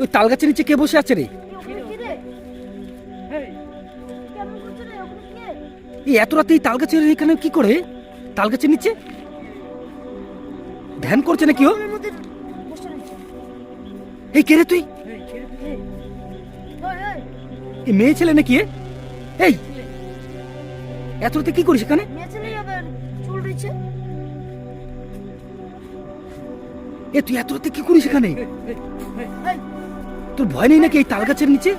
ওই তাল গাছের নিচে কে বসে আছে রে? এত রাতে এই তাল গাছের এখানে কি করে? তাল গাছের নিচে? ধ্যান করছে নাকি ও? এই কে রে তুই? এই মেয়ে ছেলে নাকি? এই! এত রাতে কি করিস এখানে? মেয়ে আবার চুল এ তুই এত রাতে কি করিস এখানে? তোর ভয় নেই নাকি এই তাল গাছের নিচে?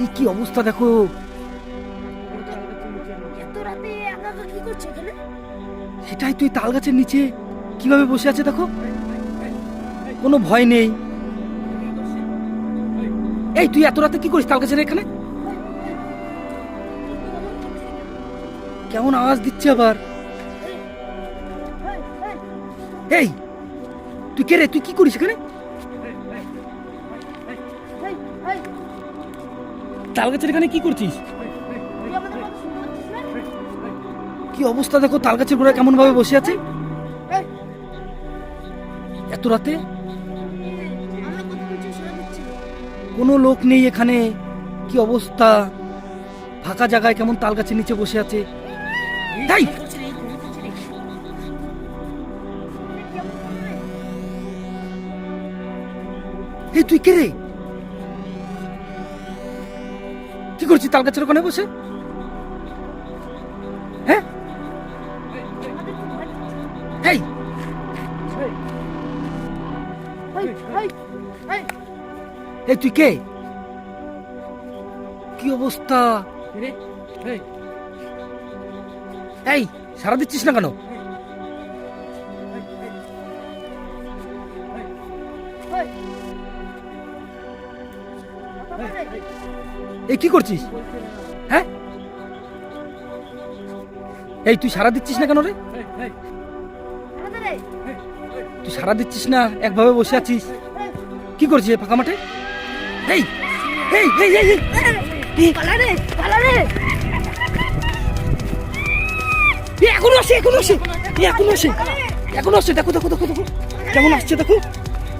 এই কি অবস্থা দেখো। সেটাই তুই তাল গাছের নিচে কীভাবে বসে আছে দেখো। কোনো ভয় নেই। এই তুই এত রাতে কি করিস তাল গাছের এখানে? কেমন আওয়াজ দিচ্ছে আবার? এই তুই কে রে? তুই কি করিস এখানে? তাল গাছের এখানে কি করছিস? কি অবস্থা দেখো? তাল গাছের কেমন ভাবে বসে আছে? এত রাতে। কোনো লোক নেই এখানে। কি অবস্থা? ফাঁকা জায়গায় কেমন তাল গাছের নিচে বসে আছে? তাই এই তুই কে রে কি করছিস তাল গাছের ওখানে বসে হ্যাঁ। এই এই তুই কে কি অবস্থা এই সারা দিচ্ছিস না কেন রে। এই কি করছিস? হ্যাঁ? এই তুই সারা দিচ্ছিস না কেন রে? তুই সারা দিচ্ছিস না, একভাবে বসে আছিস। কি করছিস ফাঁকা মাঠে? এই এই এই এই। এখনও আসে এখনও আসে। এখনও আসে। এখনও আসে। দেখো দেখো দেখো দেখো। কেমন আসছে, দেখো।